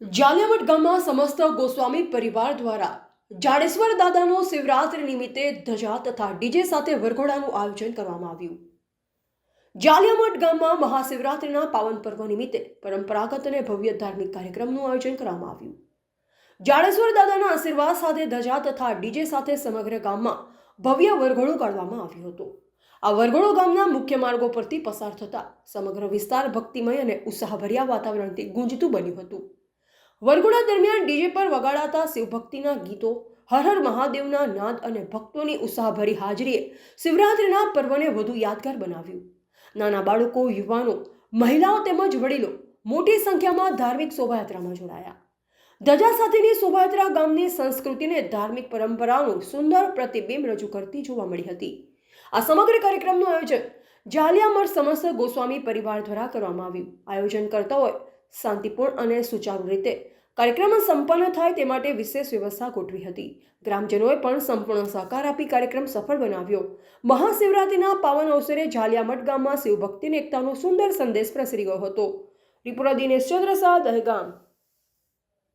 જાલિયાવટ ગામમાં સમસ્ત ગોસ્વામી પરિવાર દ્વારા જાડેશ્વર દાદાનો શિવરાત્રિ નિમિત્તે ધજા તથા ડીજે સાથે વરઘોડાનું આયોજન કરવામાં આવ્યું. જાલિયામઠ ગામમાં મહાશિવરાત્રિના પાવન પર્વ નિમિત્તે પરંપરાગત અને ભવ્ય ધાર્મિક કાર્યક્રમનું આયોજન કરવામાં આવ્યું. જાડેશ્વર દાદાના આશીર્વાદ સાથે ધજા તથા ડીજે સાથે સમગ્ર ગામમાં ભવ્ય વરઘોડો કાઢવામાં આવ્યો હતો. આ વરઘોડો ગામના મુખ્ય માર્ગો પરથી પસાર થતા સમગ્ર વિસ્તાર ભક્તિમય અને ઉત્સાહભર્યા વાતાવરણથી ગુંજતું બન્યું હતું. વરઘોડા દરમિયાન ડીજે પર વગાડાતા શિવભક્તિના ગીતો, હર હર મહાદેવના નાદ અને ભક્તોની ઉત્સાહભરી હાજરીએ શિવરાત્રિના પર્વને વધુ યાદગાર બનાવ્યું. નાના બાળકો, યુવાનો, મહિલાઓ તેમજ વડીલો મોટી સંખ્યામાં ધાર્મિક શોભાયાત્રામાં જોડાયા. ધજા સાથેની શોભાયાત્રા ગામની સંસ્કૃતિને ધાર્મિક પરંપરાનું સુંદર પ્રતિબિંબ રજૂ કરતી જોવા મળી હતી. આ સમગ્ર કાર્યક્રમનું આયોજન જાલિયામર સમસ્ત ગોસ્વામી પરિવાર દ્વારા કરવામાં આવ્યું. આયોજન કરતાઓએ શાંતિપૂર્ણ અને સુચારુ રીતે. કાર્યક્રમ સંપન્ન થાય તે માટે વિશેષ વ્યવસ્થા ગોઠવી હતી. ગ્રામજનોએ પણ સંપૂર્ણ સહકાર આપી કાર્યક્રમ સફળ બનાવ્યો. મહાશિવરાત્રિના પાવન અવસરે જાલિયામઠ ગામમાં શિવભક્તિ અને એકતાનો સુંદર સંદેશ પ્રસરી ગયો હતો. ત્રિપુરા દિનેશ ચંદ્ર શાહ દહેગામ.